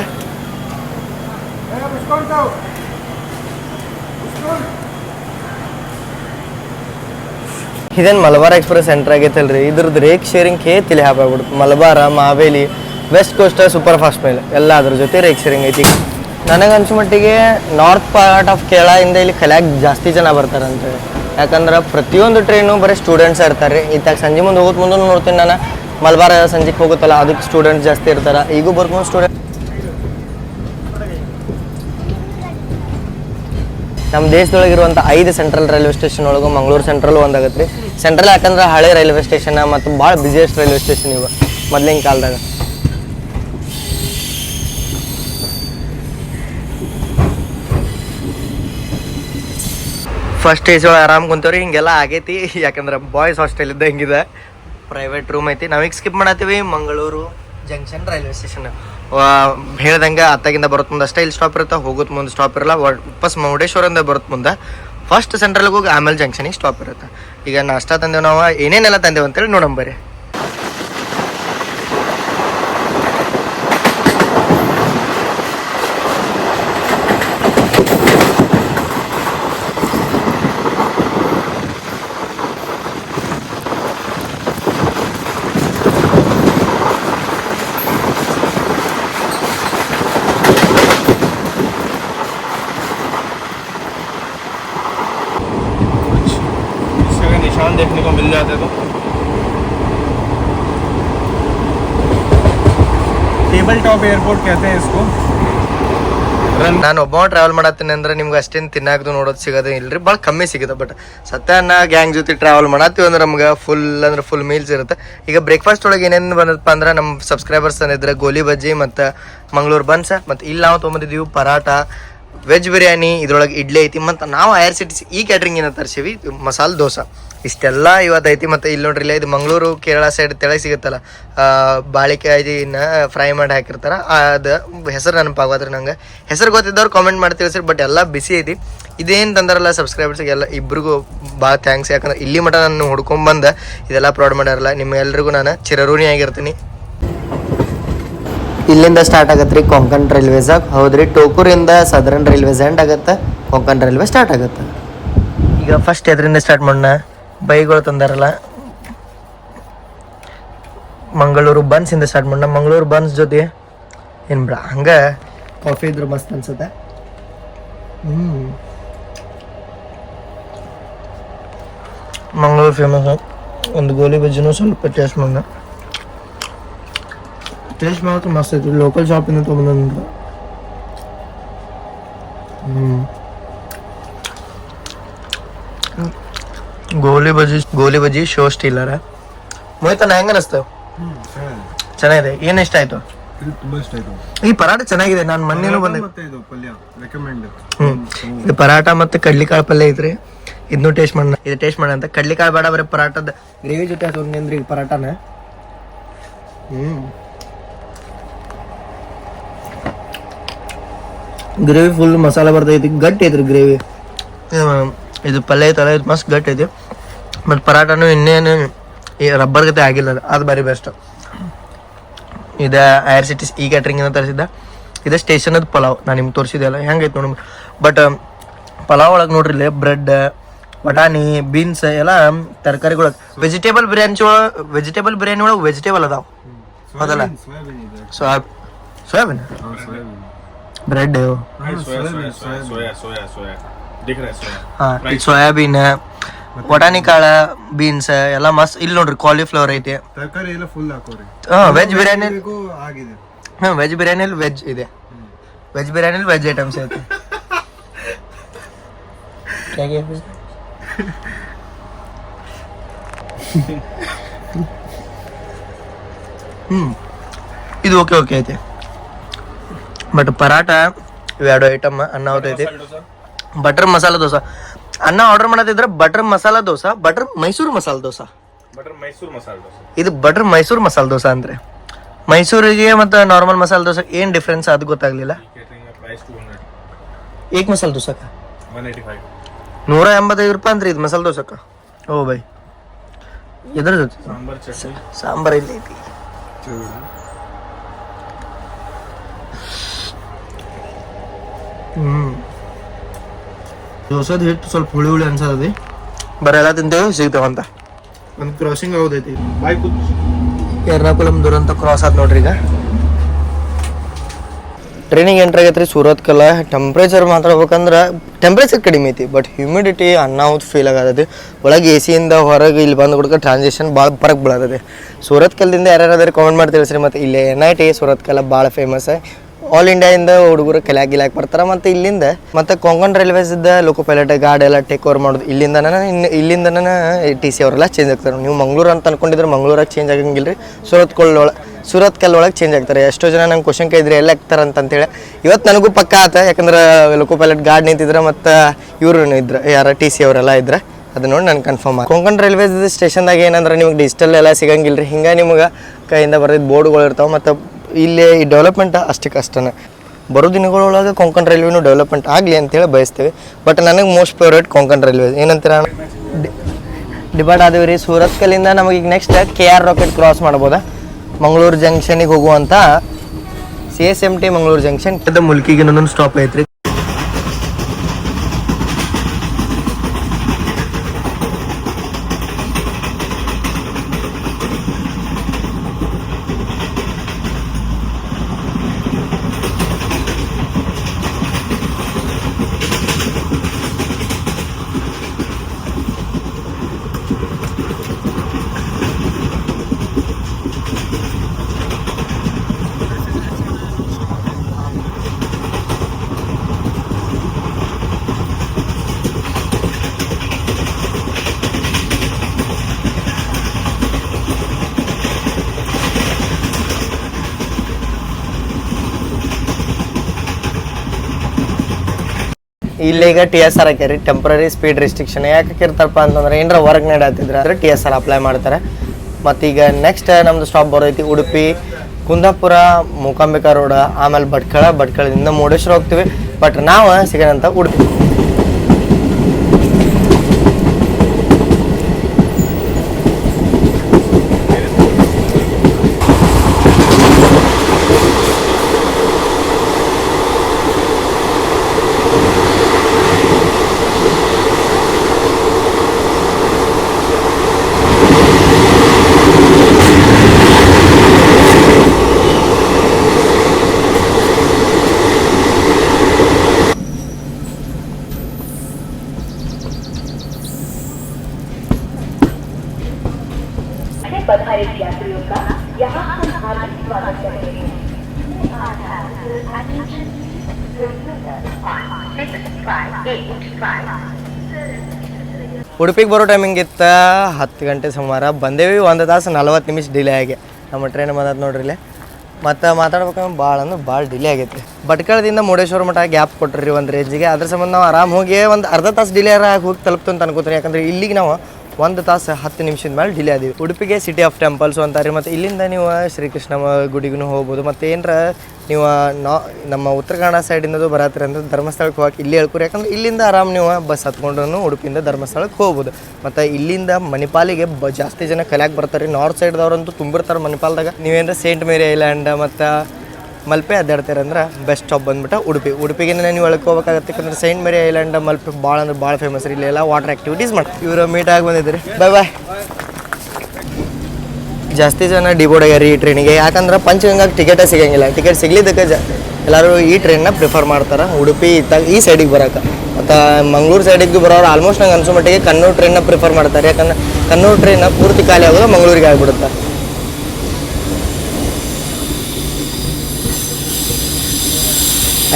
Speaker 1: ಇದೇನು ಮಲಬಾರ್ ಎಕ್ಸ್ಪ್ರೆಸ್ ಸೆಂಟರ್ ಆಗೈತಲ್ರಿ? ಇದ್ರದ್ದು ರೇಕ್ ಶೇರಿಂಗ್ ಹೇ ತಿಳಿ ಹಾಕ್ಬಿಡ್ತು Malabar, Maveli west coast superfast ಮೇಲೆ ಎಲ್ಲ ಅದ್ರ ಜೊತೆ ರೇಕ್ ಶೇರಿಂಗ್ ಐತಿ. ನನಗೆ ಅನ್ಸೋ ಮಟ್ಟಿಗೆ ನಾರ್ತ್ ಪಾರ್ಟ್ ಆಫ್ ಕೇರಳದಿಂದ ಇಲ್ಲಿ ಕಲಿಯಾಕ ಜಾಸ್ತಿ ಜನ ಬರ್ತಾರಂತೆ. ಯಾಕಂದ್ರೆ ಪ್ರತಿಯೊಂದು ಟ್ರೈನು ಬರೀ ಸ್ಟೂಡೆಂಟ್ಸ್ ಇರ್ತಾರೆ. ಇತ್ತಾಗ ಸಂಜೆ ಮುಂದೆ ಹೋಗೋದು ಮುಂದೆ ನೋಡ್ತೀನಿ ನಾನು. ಮಲಬಾರ ಸಂಜೆಗೆ ಹೋಗುತ್ತಲ್ಲ ಅದಕ್ಕೆ ಸ್ಟೂಡೆಂಟ್ ಜಾಸ್ತಿ ಇರ್ತಾರೆ. ಈಗೂ ಬರ್ಕೊಂಡು ಸ್ಟೂಡೆಂಟ್ ನಮ್ಮ ದೇಶದೊಳಗಿರುವಂಥ ಐದು ಸೆಂಟ್ರಲ್ ರೈಲ್ವೆ ಸ್ಟೇಷನ್ ಒಳಗೂ ಮಂಗಳೂರು ಸೆಂಟ್ರಲ್ ಒಂದಾಗತ್ತೆ ರೀ ಸೆಂಟ್ರಲ್ ಯಾಕಂದ್ರೆ ಹಳೆ ರೈಲ್ವೆ ಸ್ಟೇಷನ್ ಮತ್ತು ಭಾಳ ಬಿಸಿಯೆಸ್ಟ್ ರೈಲ್ವೆ ಸ್ಟೇಷನ್ ಇವ ಮೊದಲಿನ ಕಾಲದಾಗ. ಫಸ್ಟ್ ಏಜ್ ಒಳಗೆ ಆರಾಮ್ ಕುಂತವ್ರಿ, ಹಿಂಗೆಲ್ಲ ಆಗೈತಿ. ಯಾಕಂದ್ರೆ ಬಾಯ್ಸ್ ಹಾಸ್ಟೆಲ್ ಇದ್ದ ಹಿಂಗಿದೆ ಪ್ರೈವೇಟ್ ರೂಮ್ ಐತಿ. ನಾವೀಗ ಸ್ಕಿಪ್ ಮಾಡತ್ತೀವಿ ಮಂಗಳೂರು ಜಂಕ್ಷನ್ ರೈಲ್ವೆ ಸ್ಟೇಷನ್ ಹೇಳ್ದಂಗೆ ಅತ್ತಾಗಿಂದ ಬರುತ್ತೆ ಮುಂದೆ ಅಷ್ಟೇ, ಇಲ್ಲಿ ಸ್ಟಾಪ್ ಇರುತ್ತೆ? ಹೋಗೋದು ಮುಂದೆ ಸ್ಟಾಪ್ ಇರಲ್ಲ. ವಾಪಸ್ ಮುರುಡೇಶ್ವರಿಂದ ಬರುತ್ತೆ ಮುಂದೆ. ಫಸ್ಟ್ ಸೆಂಟ್ರಲ್ಗೆ ಹೋಗಿ ಆಮೇಲೆ ಜಂಕ್ಷನಿಗೆ ಸ್ಟಾಪ್ ಇರುತ್ತೆ. ಈಗ ನಾಷ್ಟ ತಂದೇವು ನಾವು, ಏನೇನೆಲ್ಲ ತಂದೇವು ಅಂತೇಳಿ ನೋಡೋಣ
Speaker 2: जाते तो टेबल टॉप एयरपोर्ट कहते हैं इसको
Speaker 1: ನಾನು ಒಬ್ಬ ಟ್ರಾವೆಲ್ ಮಾಡತ್ತೀನಿ ಅಂದ್ರೆ ನಿಮ್ಗೆ ಅಷ್ಟೇನು ತಿನ್ನಾಕದು ನೋಡೋದು ಸಿಗೋದೇ ಇಲ್ರಿ ಭಾಳ ಕಮ್ಮಿ ಸಿಗುತ್ತೆ ಬಟ್ ಸತ್ಯನ ಗ್ಯಾಂಗ್ ಜೊತೆ ಟ್ರಾವೆಲ್ ಮಾಡತ್ತೀವಿ ಅಂದ್ರೆ ನಮ್ಗೆ ಫುಲ್ ಅಂದ್ರೆ ಫುಲ್ ಮೀಲ್ಸ್ ಇರುತ್ತೆ ಈಗ ಬ್ರೇಕ್ಫಾಸ್ಟ್ ಒಳಗೆ ಏನೇನು ಬಂದಪ್ಪ ಅಂದ್ರೆ ನಮ್ಮ ಸಬ್ಸ್ಕ್ರೈಬರ್ಸ್ ಏನಿದ್ರೆ ಗೋಲಿ ಬಜ್ಜಿ ಮತ್ತು ಮಂಗಳೂರು ಬನ್ಸ ಮತ್ತು ಇಲ್ಲಿ ನಾವು ತೊಗೊಂಬಂದಿದ್ದೀವಿ ಪರಾಟ ವೆಜ್ ಬಿರಿಯಾನಿ ಇದ್ರೊಳಗೆ ಇಡ್ಲಿ ಐತಿ ಮತ್ತು ನಾವು ಐಆರ್ ಸಿ ಟಿ ಸಿ ಈ ಕ್ಯಾಟ್ರಿಂಗ್ ಏನ ತರ್ಸೀವಿ ಮಸಾಲೆ ದೋಸೆ ಇಷ್ಟೆಲ್ಲ ಇವತ್ತು ಐತಿ ಮತ್ತು ಇಲ್ಲಿ ನೋಡ್ರಿ ಇಲ್ಲ ಇದು ಮಂಗಳೂರು, ಕೇರಳ ಸೈಡ್ ತೆಳಗೆ ಸಿಗುತ್ತಲ್ಲ. ಬಾಳಿಕಾಯಿನ ಫ್ರೈ ಮಾಡಿ ಹಾಕಿರ್ತಾರ. ಅದು ಹೆಸರು ನೆನಪಾಗೋದ್ರಿ ನಂಗೆ. ಹೆಸರು ಗೊತ್ತಿದ್ದವ್ರು ಕಾಮೆಂಟ್ ಮಾಡಿ ತಿಳಿಸ್ರಿ ಬಟ್ ಎಲ್ಲ ಬಿಸಿ ಐತಿ. ಇದೇನು ತಂದಾರಲ್ಲ ಸಬ್ಸ್ಕ್ರೈಬರ್ಸಿಗೆಲ್ಲ ಇಬ್ರಿಗೂ ಭಾಳ ಥ್ಯಾಂಕ್ಸ್ ಯಾಕಂದ್ರೆ ಇಲ್ಲಿ ಮಟ ನಾನು ಹುಡ್ಕೊಂಬಂದು ಇದೆಲ್ಲ ಪ್ರೌಡ್ ಮಾಡ್ಯಾರಲ್ಲ ನಿಮ್ಮ ಎಲ್ರಿಗೂ ನಾನು ಚಿರಋಣಿ ಆಗಿರ್ತೀನಿ. ಇಲ್ಲಿಂದ ಸ್ಟಾರ್ಟ್ ಆಗತ್ತೆ ರೀ ಕೊಂಕಣ್ ರೈಲ್ವೇಸಾಗ ಹೌದ್ರಿ, ಟೋಕೂರಿಂದ ಸದರನ್ ರೈಲ್ವೇಸ್ ಎಂಡ್ ಆಗತ್ತೆ, ಕೊಂಕಣ್ ರೈಲ್ವೆ ಸ್ಟಾರ್ಟ್ ಆಗತ್ತೆ. ಈಗ ಫಸ್ಟ್ ಎದರಿಂದ ಸ್ಟಾರ್ಟ್ ಮಾಡೋಣ? ಬೈಗಳು ತಂದಾರಲ್ಲ? ಮಂಗಳೂರು ಬನ್ಸ್ ಇಂದ ಸ್ಟಾರ್ಟ್ ಮಾಡೋಣ ಮಂಗಳೂರು ಬನ್ಸ್ ಜೊತೆ. ಏನು ಬಿಡ ಹಂಗೆ ಕಾಫಿ ಇದ್ರೆ ಮಸ್ತ್ ಅನ್ಸುತ್ತೆ. ಹ್ಞೂ ಮಂಗಳೂರು ಫೇಮಸ್ ಒಂದು ಗೋಲಿ ಬಜ್ಜಿನೂ ಸ್ವಲ್ಪ ಟೇಸ್ಟ್ ಮಾಡೋಣ ಟೇಸ್ಟ್ ಮಾತ್ರ ಮಸ್ತ್ ಐತಿ ಲೋಕಲ್ ಶಾಪಿಂದ ತೊಗೊಂಡ್ರೆ ಹ್ಞೂ ಗೋಲಿ ಬಜ್ಜಿ ಗೋಲಿ ಬಜ್ಜಿ ಶೋ ಸ್ಟೀಲರ ಮೋಯ್ತನ ಹೆಂಗ ಅನಿಸ್ತಾವ ಚೆನ್ನಾಗಿದೆ. ಏನ್ ಇಷ್ಟ ಆಯ್ತು?
Speaker 2: ತುಂಬ ಇಷ್ಟ ಆಯ್ತು.
Speaker 1: ಈ ಪರಾಟ ಚೆನ್ನಾಗಿದೆ. ನಾನು ಮೊನ್ನೆನೂ ಬಂದೆ.
Speaker 2: ಮತ್ತೆ ಇದು ಪಲ್ಯ ರೆಕಮೆಂಡ್
Speaker 1: ಹ್ಮ್. ಇದು ಪರಾಟ ಮತ್ತೆ ಕಡ್ಲಿಕಾಳು ಪಲ್ಯ ಐತ್ರಿ ಇದನ್ನು ಟೇಸ್ಟ್ ಮಾಡ ಇದು ಟೇಸ್ಟ್ ಮಾಡೋಣ ಅಂತ. ಕಡ್ಲಿಕಾಳು ಬೇಡ ಬರೀ ಪರಾಟದ ಗ್ರೇವಿ ಜೊತೆ ಹಾಕೊಂಡ್ರಿ ಈ ಪರಾಟನ ಹ್ಮ್. ಗ್ರೇವಿ ಫುಲ್ ಮಸಾಲೆ ಬರ್ತೈತಿ ಗಟ್ಟಿ ಐತ್ರಿ ಗ್ರೇವಿ. ಇದು ಪಲ್ಯ ಐತಲ್ಲ ಇದು ಮಸ್ತ್ ಗಟ್ಟಿ ಐತಿ. ಮತ್ತು ಪರಾಟನೂ ಇನ್ನೇನು ಈ ರಬ್ಬರ್ ಗತೆ ಆಗಿಲ್ಲ ಅದು. ಭಾರಿ ಬೆಸ್ಟ್ ಇದು ಐರ್ ಸಿಟಿ ಈ ಕ್ಯಾಟ್ರಿಂಗಿಂದ ತರಿಸಿದ್ದ. ಸ್ಟೇಷನ್ ಸ್ಟೇಷನದ ಪಲಾವ್. ನಾನು ನಿಮ್ಗೆ ತೋರಿಸಿದೆಲ್ಲ ಹೆಂಗೈತೆ ನೋಡಿ ಬಟ್ um, ಪಲಾವ್ ಒಳಗೆ ನೋಡ್ರಿ ಇಲ್ಲಿ ಬ್ರೆಡ್ ಬಟಾಣಿ ಬೀನ್ಸ್ ಎಲ್ಲ ತರಕಾರಿಗಳು ವೆಜಿಟೇಬಲ್ ಬಿರಿಯಾನಿ ಒಳಗೆ ವೆಜಿಟೇಬಲ್ ಬಿರಿಯಾನಿ ಒಳಗೆ ವೆಜಿಟೇಬಲ್ ಅದಾವ.
Speaker 2: ಅದಲ್ಲ
Speaker 1: ಸೋಯಾ ಸೋಯಾಬೀನ್ ಬ್ರೆಡ್ ಹಾಂ ಸೋಯಾಬೀನ್. ವಟಾಣಿ ಕಾಳ ಬೀನ್ಸ್ ಎಲ್ಲ ಮಸ್ತ್. ಇಲ್ಲಿ ನೋಡ್ರಿ ಕಾಲಿಫ್ಲವರ್ ಐತಿ.
Speaker 2: ತರಕಾರಿ ಎಲ್ಲ ಫುಲ್ ಹಾಕೋರಿ.
Speaker 1: ಹಾ ವೆಜ್ ಬಿರಿಯಾನಿ
Speaker 2: ಆಗಿದೆ.
Speaker 1: ಹಾ ವೆಜ್ ಬಿರಿಯಾನಿಲಿ ವೆಜ್ ಇದೆ. ವೆಜ್ ಬಿರಿಯಾನಿಲಿ ವೆಜ್ ಐಟಮ್ಸ್ ಐತಿ. ಹ್ಮ್. ಇದು ಓಕೆ ಓಕೆ ಐತಿ. ಬಟ್ ಪರಾಟ ಇವೆರಡು ಐಟಮ್ ಅನ್ನ ಐತಿ. ಬಟರ್ ಮಸಾಲಾ ದೋಸೆ. ಅನ್ನ order ಮಾಡೋದಿದ್ರೆ butter masala dosa butter Mysore masala dosa.
Speaker 2: Butter Mysore masala dosa.
Speaker 1: ಇದು ಬಟರ್ ಮೈಸೂರು ಮಸಾಲ ದೋಸೆ ಅಂದ್ರೆ. ಮೈಸೂರಿಗೆ ಮತ್ತು ನಾರ್ಮಲ್ ಮಸಾಲ ದೋಸೆ ಏನು ಡಿಫ್ರೆನ್ಸ್ ಅದು ಗೊತ್ತಾಗ್ಲಿಲ್ಲ? ಏಕ್ ಮಸಾಲ
Speaker 2: ಫೈವ್
Speaker 1: ನೂರ ಎಂಬತ್ತೈದು ರೂಪಾಯಿ ಅಂದ್ರೆ ಇದು ಮಸಾಲ ದೋಸೆಕ? ಓ ಬೈ. ಎದ್ರ ಜೊತೆ?
Speaker 2: ಸಾಂಬಾರ್
Speaker 1: ಇಲ್ಲಿ ಐತಿ? ಹ್ಮ್. ದೋಸೆದ ಹಿಟ್ಟು ಸ್ವಲ್ಪ ಹುಳಿ ಹುಳಿ ಅನ್ಸದಿ ಬರೀ ಎಲ್ಲ ತಿಂತೇವೆ ಸಿಗ್ತೇವಂತ ಒಂದು ಕ್ರಾಸಿಂಗ್ ಆಗೋದೈತಿ.
Speaker 2: ಬಾಯ್ ಕೂತ್.
Speaker 1: ಎರ್ನಾಕುಲಂ ದುರಂತ ಕ್ರಾಸ್ ಆದ್ ನೋಡ್ರಿ ಈಗ. ಟ್ರೈನಿಂಗ್ ಎಂಟ್ರ್ ಆಗೈತ್ರಿ ಸೂರತ್ ಕಲ್ಲ. ಟೆಂಪ್ರೇಚರ್ ಮಾತಾಡ್ಬೇಕಂದ್ರೆ ಟೆಂಪ್ರೇಚರ್ ಕಡಿಮೆ ಐತಿ ಬಟ್ ಹ್ಯೂಮಿಡಿಟಿ ಅನ್ನಾಹುತ್ ಫೀಲ್ ಆಗತ್ತೆ. ಒಳಗೆ ಎ ಸಿಯಿಂದ ಹೊರಗೆ ಇಲ್ಲಿ ಬಂದು ಕೊಡ್ಕೊ ಟ್ರಾನ್ಸಾಕ್ಷನ್ ಭಾಳ ಫರಕ್ ಬೀಳತೈತಿ. ಸೂರತ್ ಕಲ್ದಿಂದ ಯಾರ್ಯಾರಾದ್ರೆ ಕಾಮೆಂಟ್ ಮಾಡಿ ಸರಿ ಮತ್ತು. ಇಲ್ಲಿ ಎನ್ ಐ ಟಿ ಸೂರತ್ ಭಾಳ ಫೇಮಸ್ ಆಲ್ ಇಂಡಿಯಾದಿಂದ ಹುಡುಗರು ಕೆಲಾಗ್ ಗಿಲ್ಯಾಕ್ ಬರ್ತಾರೆ ಮತ್ತು ಇಲ್ಲಿಂದ, ಮತ್ತು ಕೊಂಕಣ್ ರೈಲ್ವೇಸಿದ್ದ ಲೋಕೋ ಪೈಲಟ್ ಗಾಡಿ ಎಲ್ಲ ಟೇಕ್ ಓವರ್ ಮಾಡೋದು. ಇಲ್ಲಿಂದ ಇನ್ನು, ಇಲ್ಲಿಂದನ ಟಿ ಸಿ ಅವರೆಲ್ಲ ಚೇಂಜ್ ಆಗ್ತಾರೆ. ನೀವು ಮಂಗ್ಳೂರು ಅಂತ ಅನ್ಕೊಂಡಿದ್ರೆ ಮಂಗ್ಳೂರಾಗ ಚೇಂಜ್ ಆಗಂಗಿಲ್ಲ ರೀ ಸೂರತ್ ಒಳಗೆ ಸೂರತ್ ಕಲ್ ಒಳಗೆ ಚೇಂಜ್ ಆಗ್ತಾರೆ. ಎಷ್ಟೋ ಜನ ನಂಗೆ ಕ್ವಶನ್ ಕೈದ್ರೆ ಎಲ್ಲ ಆಗ್ತಾರೆ ಅಂತಂತೇಳಿ ಇವತ್ತು ನನಗೂ ಪಕ್ಕ ಆತ, ಯಾಕಂದ್ರೆ ಲೋಕೋ ಪೈಲಟ್ ಗಾರ್ಡ್ ನಿಂತಿದ್ರೆ ಮತ್ತು ಇವರು ಇದ್ರೆ, ಯಾರ ಟಿ ಸಿ ಅವರೆಲ್ಲ ಇದ್ರೆ. ಅದು ನೋಡಿ ನಾನು ಕನ್ಫರ್ಮ್ ಆಗಿ ಕೊಂಕಣ್ ರೈಲ್ವೇಸ್ ಸ್ಟೇಷನ್ದಾಗ ಏನಂದ್ರೆ ನಿಮ್ಗೆ ಡಿಜಿಟಲ್ ಎಲ್ಲ ಸಿಗಂಗಿಲ್ಲ ರೀ ಹಿಂಗೆ ನಿಮ್ಗೆ ಕೈಯಿಂದ ಬರೋದು ಬೋರ್ಡ್ಗಳು ಇರ್ತಾವೆ, ಮತ್ತು ಇಲ್ಲಿ ಈ ಡೆವಲಪ್ಮೆಂಟ್ ಅಷ್ಟಕ್ಕೆ ಅಷ್ಟೇ ಬರೋ ದಿನಗಳೊಳಗೆ ಕೊಂಕಣ ರೈಲ್ವೆನೂ ಡೆವಲಪ್ಮೆಂಟ್ ಆಗಲಿ ಅಂತೇಳಿ ಬಯಸ್ತೀವಿ. ಬಟ್ ನನಗೆ ಮೋಸ್ಟ್ ಫೇವ್ರೇಟ್ ಕೊಂಕಣ ರೈಲ್ವೆ ಏನಂತೀರ? ಡಿಪಾರ್ಟ್ ಆದೀವಿ ರೀ ಸೂರತ್ ಕಲ್ಲಿಂದ ನಮಗೆ ಈಗ next K R rocket cross ಮಾಡ್ಬೋದಾ? ಮಂಗಳೂರು ಜಂಕ್ಷನಿಗೆ ಹೋಗುವಂಥ C S M T Mangaluru junction ಮುಲ್ಕಿಗೆ ಇನ್ನೊಂದು ಸ್ಟಾಪ್ ಐತ್ರಿ ಇಲ್ಲಿ ಈಗ ಟಿ ಎಸ್ ಆರ್ ಹಾಕ್ಯಾರಿ ಟೆಂಪ್ರರಿ ಸ್ಪೀಡ್ ರಿಸ್ಟ್ರಿಕ್ಷನ್ ಯಾಕೆ ಹಾಕಿರ್ತಾರಪ್ಪ ಅಂತಂದ್ರೆ ಏನರ ವರ್ಕ್ ನಡೆಯತ್ತಿದ್ರೆ ಅಂದ್ರೆ ಟಿ ಎಸ್ ಆರ್ ಅಪ್ಲೈ ಮಾಡ್ತಾರೆ. ಮತ್ತು ಈಗ ನೆಕ್ಸ್ಟ್ ನಮ್ದು ಸ್ಟಾಪ್ ಬರೋೈತಿ ಉಡುಪಿ, ಕುಂದಾಪುರ, ಮೂಕಾಂಬಿಕಾ ರೋಡ್ ಆಮೇಲೆ ಭಟ್ಕಳ. ಭಟ್ಕಳದಿಂದ ಮುರುಡೇಶ್ವರ ಹೋಗ್ತೀವಿ. ಬಟ್ ನಾವು ಸಿಗೋಣಂತ ಉಡುಪಿ. ಉಡುಪಿಗೆ ಬರೋ ಟೈಮಿಂಗ್ ಇತ್ತು? ಹತ್ತು ಗಂಟೆ ಸುಮಾರು. ಬಂದೇವಿ ಒಂದು ತಾಸು ನಲ್ವತ್ತು ನಿಮಿಷ ಡಿಲೇ ಆಗಿ. ನಮ್ಮ ಟ್ರೈನ್ ಬಂದದ ನೋಡ್ರಿ ಇಲ್ಲಿ. ಮತ್ತು ಮಾತಾಡ್ಬೇಕಂದ್ರೆ ಭಾಳ ಅಂದ್ರೆ ಭಾಳ ಡಿಲೇ ಆಗೈತೆ ಭಟ್ಕಳದಿಂದ ಮುರುಡೇಶ್ವರ ಮಠ ಗ್ಯಾಪ್ ಕೊಟ್ರಿ ಒಂದು ರೇಂಜಿಗೆ. ಅದ್ರ ಸಂಬಂಧ ನಾವು ಆರಾಮ್ ಹೋಗಿ ಒಂದು ಅರ್ಧ ತಾಸು ಡಿಲೇ ಆಗಿ ಹೋಗಿ ತಲುಪ್ತು ಅಂತ ಅನ್ಕೋತೀನಿ ಯಾಕಂದ್ರೆ ಇಲ್ಲಿಗೆ ನಾವು ಒಂದು ತಾಸು ಹತ್ತು ನಿಮಿಷದ ಮೇಲೆ ಡಿಲೇ ಅದೀವಿ ಉಡುಪಿಗೆ ಸಿಟಿ ಆಫ್ ಟೆಂಪಲ್ಸ್ ಅಂತಾರೆ. ಮತ್ತು ಇಲ್ಲಿಂದ ನೀವು ಶ್ರೀಕೃಷ್ಣ ಗುಡಿಗೂ ಹೋಗ್ಬೋದು. ಮತ್ತು ಏನರ ನೀವು ನಾ, ನಮ್ಮ ಉತ್ತರ ಕನ್ನಡ ಸೈಡಿಂದದು ಬರತ್ತೀರಿ ಅಂದ್ರೆ ಧರ್ಮಸ್ಥಳಕ್ಕೆ ಹೋಗಿ ಇಲ್ಲಿ ಹೇಳ್ಕೊರಿ ಯಾಕಂದ್ರೆ ಇಲ್ಲಿಂದ ಆರಾಮ್ ನೀವು ಬಸ್ ಹತ್ಕೊಂಡು ಉಡುಪಿಯಿಂದ ಧರ್ಮಸ್ಥಳಕ್ಕೆ ಹೋಗ್ಬೋದು. ಮತ್ತು ಇಲ್ಲಿಂದ ಮಣಿಪಾಲಿಗೆ ಬ, ಜಾಸ್ತಿ ಜನ ಕಲಿಯಾಕೆ ಬರ್ತಾರೆ. ನಾರ್ತ್ ಸೈಡ್ದವ್ರಂತೂ ತುಂಬಿರ್ತಾರೆ ಮಣಿಪಾಲ್ದಾಗ. ನೀವೇನರ ಸೇಂಟ್ ಮೇರಿ ಐಲ್ಯಾಂಡ್ ಮತ್ತು ಮಲ್ಪೆ ಅಡ್ಡಾಡ್ತೀರ ಅಂದ್ರೆ ಬೆಸ್ಟ್ ಸ್ಟಾಪ್ ಬಂದ್ಬಿಟ್ಟು ಉಡುಪಿ. ಉಡುಪಿಗೆ ನೀವು ಹೋಗ್ಬೇಕಾಗತ್ತೆ ಯಾಕಂದ್ರೆ ಸೈಂಟ್ ಮೇರಿ ಐಲ್ಯಾಂಡ್ ಮಲ್ಪೆ ಭಾಳ ಅಂದ್ರೆ ಭಾಳ ಫೇಮಸ್ ರೀ. ಇಲ್ಲೆಲ್ಲ ವಾಟರ್ ಆ್ಯಕ್ಟಿವಿಟೀಸ್ ಮಾಡ್ತೀವಿ ಇವರು ಮೀಟ್ ಆಗಿ ಬಂದಿದ್ದೀರಿ ಬಾಯ್ ಬಾಯ್ ಜಾಸ್ತಿ ಜನ ಡಿಬೋರ್ಡ್ ಆಗ್ಯಾರ ಈ ಟ್ರೈನಿಗೆ ಯಾಕಂದ್ರೆ ಪಂಚಗಂಗಾಗೆ ಟಿಕೆಟೇ ಸಿಗಂಗಿಲ್ಲ. ಟಿಕೆಟ್ ಸಿಗ್ಲಿದ್ದಕ್ಕೆ ಜ ಎಲ್ಲರೂ ಈ ಟ್ರೈನ್ನ ಪ್ರಿಫರ್ ಮಾಡ್ತಾರೆ. ಉಡುಪಿ ಇತ್ತಾಗ ಈ ಸೈಡಿಗೆ ಬರೋಕೆ. ಮತ್ತು ಮಂಗ್ಳೂರು ಸೈಡಿಗೆ ಬರೋರು ಆಲ್ಮೋಸ್ಟ್ ನಂಗೆ ಅನ್ಸೋ ಮಟ್ಟಿಗೆ ಕನ್ನೂರು ಟ್ರೈನ್ನ ಪ್ರಿಫರ್ ಮಾಡ್ತಾರೆ. ಯಾಕಂದ್ರೆ ಕನ್ನೂರು ಟ್ರೈನ್ನ ಪೂರ್ತಿ ಖಾಲಿ ಆಗೋದು ಮಂಗಳೂರಿಗೆ ಆಗ್ಬಿಡುತ್ತೆ.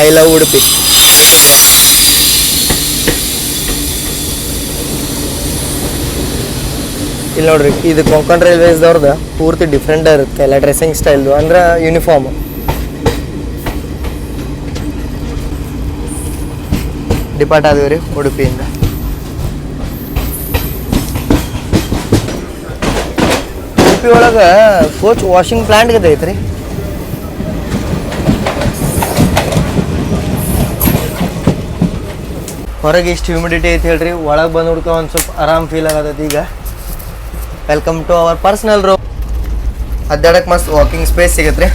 Speaker 1: ಐ ಲವ್ ಉಡುಪಿ ಇಲ್ಲಿ ನೋಡ್ರಿ, ಇದು ಕೊಂಕಣ್ ರೈಲ್ವೇಸ್ದವ್ರದ್ದು ಪೂರ್ತಿ ಡಿಫ್ರೆಂಟ್ ಇರುತ್ತೆ, ಎಲ್ಲ ಡ್ರೆಸ್ಸಿಂಗ್ ಸ್ಟೈಲ್ದು ಅಂದ್ರೆ ಯೂನಿಫಾರ್ಮ್ ಡಿಪಾರ್ಟ್ ಆದೀವಿ ರೀ ಉಡುಪಿಯಿಂದ ಉಡುಪಿ ಒಳಗೆ ಕೋಚ್ ವಾಷಿಂಗ್ ಪ್ಲಾಂಟ್ ಗತೆ ಹೊರಗೆ ಇಷ್ಟು ಹ್ಯೂಮಿಡಿಟಿ ಐತೆ ಹೇಳ್ರಿ, ಒಳಗೆ ಬಂದು ಹುಡ್ಕೊ ಒಂದು ಸ್ವಲ್ಪ ಆರಾಮ್ ಫೀಲ್ ಆಗತ್ತೈತಿ ಈಗ. Welcome to our personal room ಅಡ್ಡಾಡಕ್ಕೆ ಮಸ್ತ್ ವಾಕಿಂಗ್ ಸ್ಪೇಸ್ ಸಿಗತ್ತೆ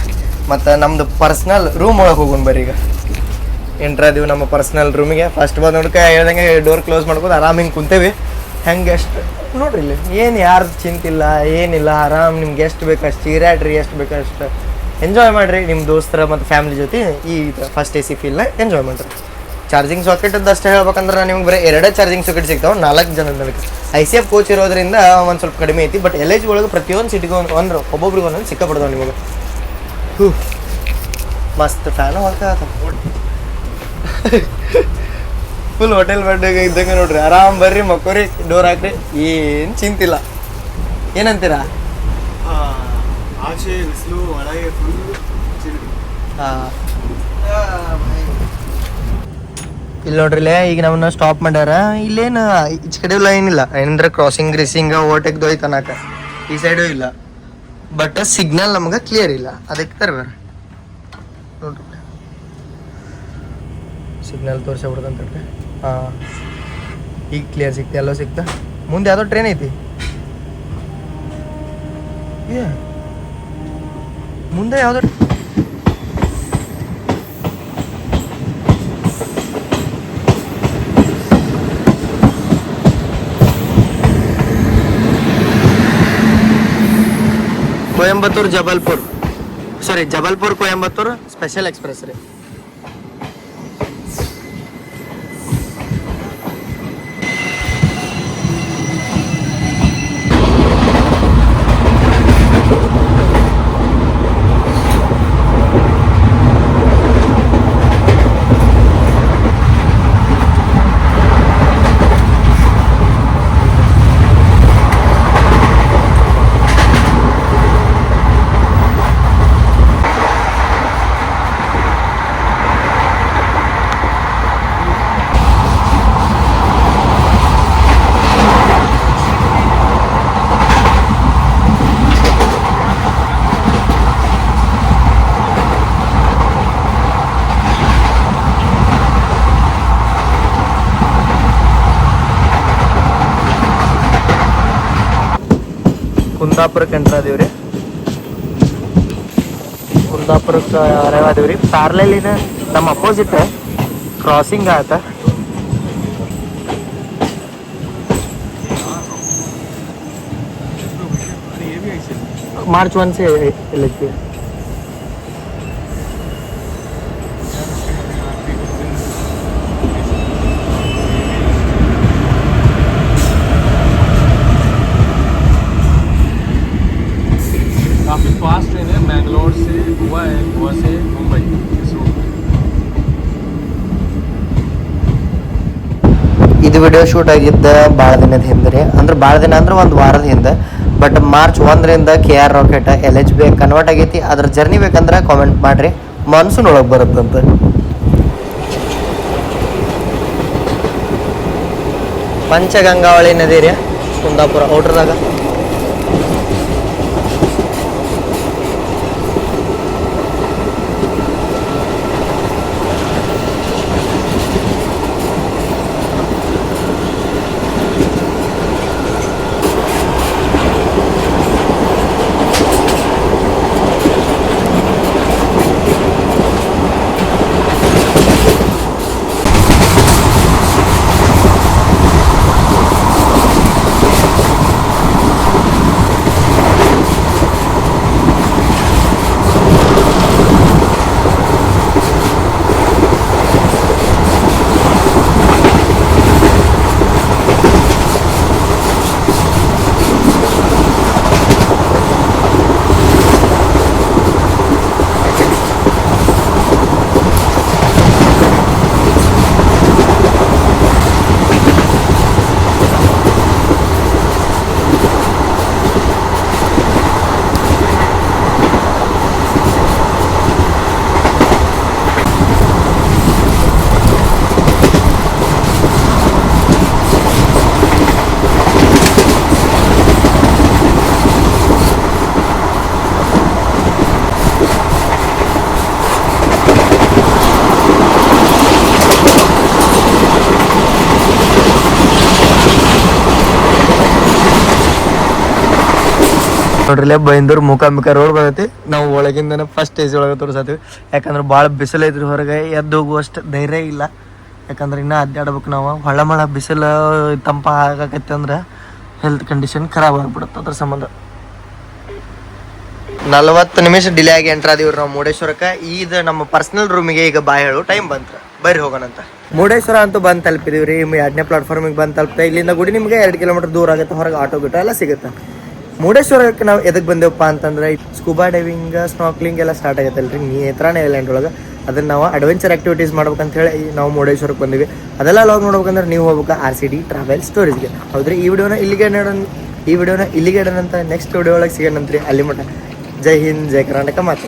Speaker 1: ಮತ್ತು ನಮ್ಮದು ಪರ್ಸ್ನಲ್ ರೂಮ್ ಒಳಗೆ ಹೋಗೋಣ ಬರ್ರಿ ಈಗ. ಎಂಟ್ರ್ ಅದೀವಿ ನಮ್ಮ ಪರ್ಸ್ನಲ್ ರೂಮಿಗೆ ಫಸ್ಟ್ ಬಂದು ಹುಡ್ಕ ಹೇಳ್ದಂಗೆ ಡೋರ್ ಕ್ಲೋಸ್ ಮಾಡ್ಕೊಂಡು ಆರಾಮ್ ಹಿಂಗೆ ಕುಂತೇವಿ. ಹೆಂಗೆ ಎಷ್ಟು ನೋಡ್ರಿ ಇಲ್ಲಿ, ಏನು ಯಾರ್ದು ಚಿಂತಿಲ್ಲ ಏನಿಲ್ಲ ಆರಾಮ್ ನಿಮ್ಗೆ ಎಷ್ಟು ಬೇಕು ಅಷ್ಟು ಚೀರಾಡ್ರಿ ಎಷ್ಟು ಬೇಕು ಅಷ್ಟು. ಎಂಜಾಯ್ ಮಾಡಿರಿ ನಿಮ್ಮ ದೋಸ್ತರ ಮತ್ತು ಫ್ಯಾಮಿಲಿ ಜೊತೆ ಈ ಫಸ್ಟ್ ಎ ಸಿ ಫೀಲ್ನ ಎಂಜಾಯ್ ಮಾಡಿರಿ. ಚಾರ್ಜಿಂಗ್ ಸಾಕೆಟ್ ಅಷ್ಟೇ ಹೇಳ್ಬೇಕಂದ್ರೆ ನಿಮ್ಗೆ ಬರೀ ಎರಡೇ ಚಾರ್ಜಿಂಗ್ ಸಾಕೆಟ್ ಸಿಗ್ತಾವೆ ನಾಲ್ಕು ಜನ ನನಗೆ ಐ ಸಿ ಎಫ್ ಕೋಚ್ ಇರೋದ್ರಿಂದ ಒಂದು ಸ್ವಲ್ಪ ಕಡಿಮೆ ಐತಿ ಬಟ್ ಎಲ್ ಎಚ್ ಒಳಗೆ ಪ್ರತಿಯೊಂದು ಸಿಟಿಗೆ ಒಂದು ಒಂದು ಒಬ್ಬೊಬ್ರಿಗೆ ಒಂದೊಂದು ಸಿಕ್ಕಾಬಿಡ್ತಾವೆ ನಿಮಗೆ. ಹ್ಞೂ ಮಸ್ತ್ ಫ್ಯಾನು ಹೊಡ್ಕ ಫುಲ್ ಹೋಟೆಲ್ ಬೆಡ್ ಇದ್ದಂಗೆ ನೋಡ್ರಿ ಆರಾಮ್ ಬರ್ರಿ ಮಕ್ಕೋರಿ ಡೋರ್ ಹಾಕ್ರಿ ಏನು ಚಿಂತಿಲ್ಲ. ಏನಂತೀರಾ?
Speaker 2: ಆಚೆ ಬಿಸಿಲು ಒಳಗೆ ಫುಲ್
Speaker 1: ಇಲ್ಲಿ ನೋಡ್ರಿಲೇ, ಈಗ ನಮ್ಮನ್ನ ಸ್ಟಾಪ್ ಮಾಡ್ಯಾರ. ಇಲ್ಲೇನು, ಈಚ ಕಡೆ ಏನಿಲ್ಲ. ಏನಂದ್ರೆ ಕ್ರಾಸಿಂಗ್ ಗ್ರೀಸಿಂಗ್ ಓವರ್ಟೇಕ್ ಅನ್ನಕ. ಈ ಸೈಡು ಇಲ್ಲ. ಬಟ್ ಸಿಗ್ನಲ್ ನಮ್ಗೆ ಕ್ಲಿಯರ್ ಇಲ್ಲ. ಅದಕ್ಕೆ ತರ್ಬೇಡ ನೋಡ್ರಿ ಸಿಗ್ನಲ್ ತೋರಿಸ್ಬಿಡ್ದಂತ ಹಾಂ. ಈಗ ಕ್ಲಿಯರ್ ಸಿಕ್ತ, ಎಲ್ಲೋ ಸಿಕ್ತ. ಮುಂದೆ ಯಾವುದೋ ಟ್ರೈನ್ ಐತಿ. ಮುಂದೆ ಯಾವುದೋ Coimbatore Jabalpur sorry Jabalpur Coimbatore special express ರೀ ಕುಂದಾಪುರಕ್ಕೆ ಅಂತ ಅದೀವಿ ರೀ ಕುಂದಾಪುರಕ್ಕೆ ಅರೈವ್ ಅದೀವಿ ರೀ ಪ್ಯಾರ್ಲೆಲಿನ ನಮ್ಮ ಅಪೋಸಿಟ್ ಕ್ರಾಸಿಂಗ್
Speaker 2: ಆಯ್ತ ಮಾರ್ಚ್ ಒನ್ಸೇ
Speaker 1: ಇಲ್ಲಕ್ಕೆ ವಿಡಿಯೋ ಶೂಟ್ ಆಗಿದ್ದ ಭಾಳ ದಿನದ ಹಿಂದೆ ರೀ. ಅಂದ್ರೆ ಭಾಳ ದಿನ ಅಂದ್ರೆ ಒಂದು ವಾರದ ಹಿಂದೆ. ಬಟ್ ಮಾರ್ಚ್ ಒಂದರಿಂದ K R rocket L H B convert ಆಗೈತಿ. ಅದ್ರ ಜರ್ನಿ ಬೇಕಂದ್ರೆ ಕಾಮೆಂಟ್ ಮಾಡಿರಿ. ಮಾನ್ಸೂನ್ ಒಳಗೆ ಬರುತ್ತಂತ ಪಂಚಗಂಗಾವಳಿ ನದಿ ರೀ ಕುಂದಾಪುರ ಔಟ್ರದಾಗ ನೋಡ್ರಿ ಬೈಂದೂರ್ ಮುಖಾಂಬಿಕ ರೋಡ್ ಬಂದೈತಿ. ನಾವು ಒಳಗಿಂದ ಫಸ್ಟ್ ಸ್ಟೇಜ್ ಒಳಗೆ ತೋರಿಸತ್ತೀವಿ. ಯಾಕಂದ್ರೆ ಭಾಳ ಬಿಸಿಲು ಐತ್ರಿ ಹೊರಗೆ, ಎದ್ದು ಹೋಗುವಷ್ಟು ಧೈರ್ಯ ಇಲ್ಲ. ಯಾಕಂದ್ರೆ ಇನ್ನೂ ಅಡ್ಡಾಡ್ಬೇಕು ನಾವು. ಹೊಳ ಮಳ ಬಿಸಿಲು ತಂಪ ಆಗಕೈತೆ ಅಂದ್ರೆ ಹೆಲ್ತ್ ಕಂಡೀಷನ್ ಖರಾಬ್ ಆಗ್ಬಿಡುತ್ತೆ ಅದ್ರ ಸಂಬಂಧ. ನಲವತ್ತು ನಿಮಿಷ ಡಿಲೇ ಆಗಿ ಎಂಟ್ರ್ ಆದಿವ್ರಿ ನಾವು ಮುರುಡೇಶ್ವರಕ್ಕೆ. ಇದು ನಮ್ಮ ಪರ್ಸನಲ್ ರೂಮಿಗೆ ಈಗ ಬಾಯ್ ಹೇಳು ಟೈಮ್ ಬಂತು ಬರ್ರಿ ಹೋಗೋಣಂತ ಮುರುಡೇಶ್ವರ ಅಂತೂ ಬಂದು ತಲುಪಿದೀವಿ ರೀ ಎರಡನೇ ಪ್ಲಾಟ್ಫಾರ್ಮಿಗೆ ಬಂದು ತಲುಪ್ತಾ, ಇಲ್ಲಿಂದ ಗುಡಿ ನಿಮಗೆ ಎರಡು ಕಿಲೋಮೀಟರ್ ದೂರ ಆಗುತ್ತೆ, ಹೊರಗೆ ಆಟೋ ಗಿಟೋ ಎಲ್ಲ ಸಿಗುತ್ತೆ. ಮುರುಡೇಶ್ವರಕ್ಕೆ ನಾವು ಎದಕ್ಕೆ ಬಂದೇವಪ್ಪ ಅಂತಂದ್ರೆ ಸ್ಕೂಬಾ ಡೈವಿಂಗ್ ಸ್ನಾಕ್ಲಿಂಗ್ ಎಲ್ಲ ಸ್ಟಾರ್ಟ್ ಆಗೈತಲ್ರಿ ನೇತ್ರಾಣ ಐಲ್ಯಾಂಡ್ ಒಳಗೆ. ಅದನ್ನ ನಾವು ಅಡ್ವೆಂಚರ್ ಆಕ್ಟಿವಿಟೀಸ್ ಮಾಡ್ಬೇಕಂತ ಹೇಳಿ ನಾವು ಮುರುಡೇಶ್ವರಕ್ಕೆ ಬಂದಿವಿ. ಅದೆಲ್ಲ ಲಾಗ್ ನೋಡ್ಬೇಕಂದ್ರೆ ನೀವು ಹೋಗ್ಬೇಕು ಆರ್ ಸಿ ಡಿ ಟ್ರಾವೆಲ್ ಸ್ಟೋರೀಸ್ಗೆ ಹೌದ್ರಿ? ಈ ವಿಡಿಯೋನ ಇಲ್ಲಿಗೆ ಈ ವಿಡಿಯೋನ ಇಲ್ಲಿಗೆ ಅಂತ ನೆಕ್ಸ್ಟ್ ವಿಡಿಯೋ ಒಳಗೆ ಸಿಗೋಣಂತ್ರಿ ಅಲ್ಲಿ ಮಟ್ಟ. ಜೈ ಹಿಂದ್, ಜೈ ಕರ್ನಾಟಕ ಮಾತು.